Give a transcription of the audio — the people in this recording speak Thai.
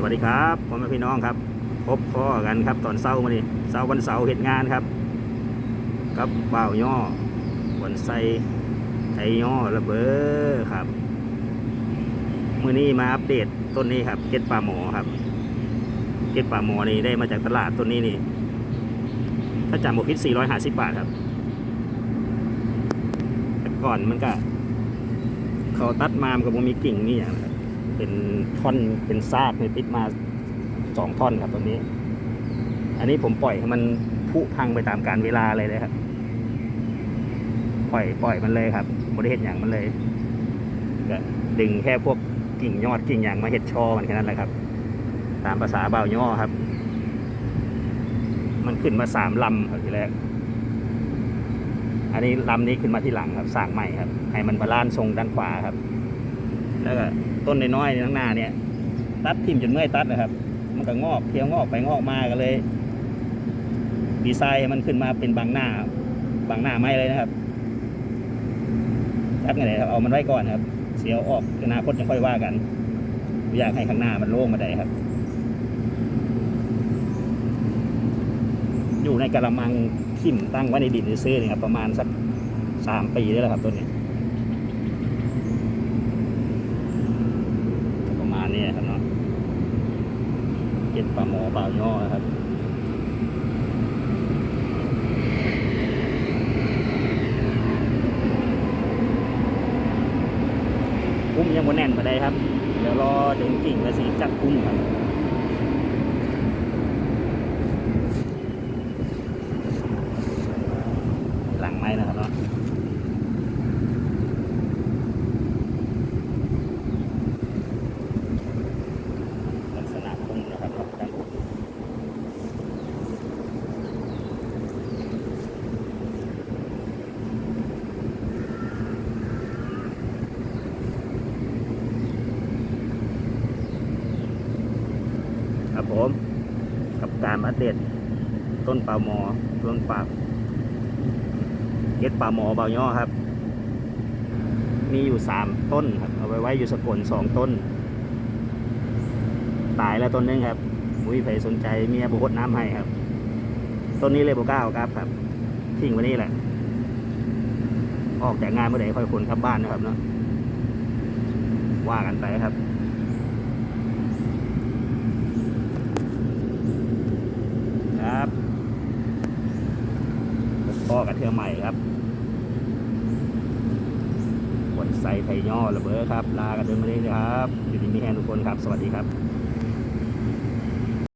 สวัสดีครับพ่อแม่พี่น้องครับ พบพ่อกันครับตอนเช้ามานี่เช้าวันเสาร์เหตุงานครับกับเบ่าย่อวันไซไทย่อระเบ้อครับมื่อนี้มาอัปเดตต้นนี้ครับ เก็ดปลาหมอครับ เก็ดปลาหมอนี่ได้มาจากตลาดต้นนี้นี่ ถ้าจำบ่ผิด450 บาทครับแต่ก่อนมันก็เขาตัดมามันก็บ่มีกิ่งนี่อย่างครับ เป็นท่อนเป็นซากในติดมาสองท่อนครับตรงนี้ อันนี้ผมปล่อยให้มันผุพังไปตามการเวลาเลยนะครับ ปล่อยปล่อยมันเลยครับบริเหตุอย่างมันเลยก็ดึงแค่พวกกิ่งยอดกิ่งอย่างมาเห็ดชอมันแค่นั้นแหละครับ ตามภาษาเบาย่อครับ มันขึ้นมาสามลำครับทีแรกอันนี้ลำนี้ขึ้นมาที่หลังครับสร้างใหม่ครับ ให้มันบาลานซ์ทรงด้านขวาครับ แล้วก็ต้นน้อยๆในข้างหน้าเนี่ย ตัดทิ่มจนเมื่อยตัดนะครับ มันก็งอกเที่ยวงอกไปงอกมาก็เลย ดีไซน์ให้มันขึ้นมาเป็นบางหน้าบางหน้าไม่เลยนะครับทักไงครับเอามันไว้ก่อนครับ เสียวออกอนาคตจะค่อยว่ากันอยากให้ข้างหน้ามันโล่งมาได้ครับ อยู่ในกระมังทิ่มตั้งไว้ในดินซื้อๆนี่ครับประมาณสักสามปีได้แล้วครับต้นนี้ ประมาณนี้ ครับเนาะเก็บปลาหมอปลาย่อนะครับคุ้มยังบนแน่นมาได้ครับ เดี๋ยวรอดึงกิ่งและสีจัดคุ้มครับ หลังไม้นะครับเนาะ ลักษณะพุ่งนะครับด้านบนครับ ผม กับการอัปเดตต้นปลาหมอต้นปลาเก็ดปลาหมอเบาย่อครับ มีอยู่สามต้นครับเอาไว้ไว้อยู่สกลสองต้น ตายแล้วต้นนึงครับมุ้ยไผสนใจเมียบุกดน้ำให้ครับ ต้นนี้เลยบุก้าครับครับ ทิ้งไว้นี่แหละ ออกจากงานเมื่อไหร่ค่อยคนกลับบ้านนะครับเนาะว่ากันไปครับ พ่อกับเทือใหม่ครับขนใส่ไทยย่อระเบ้อครับ ลากันเดินมาเลยครับ อยู่ดีมีแฮนทุกคนครับ สวัสดีครับ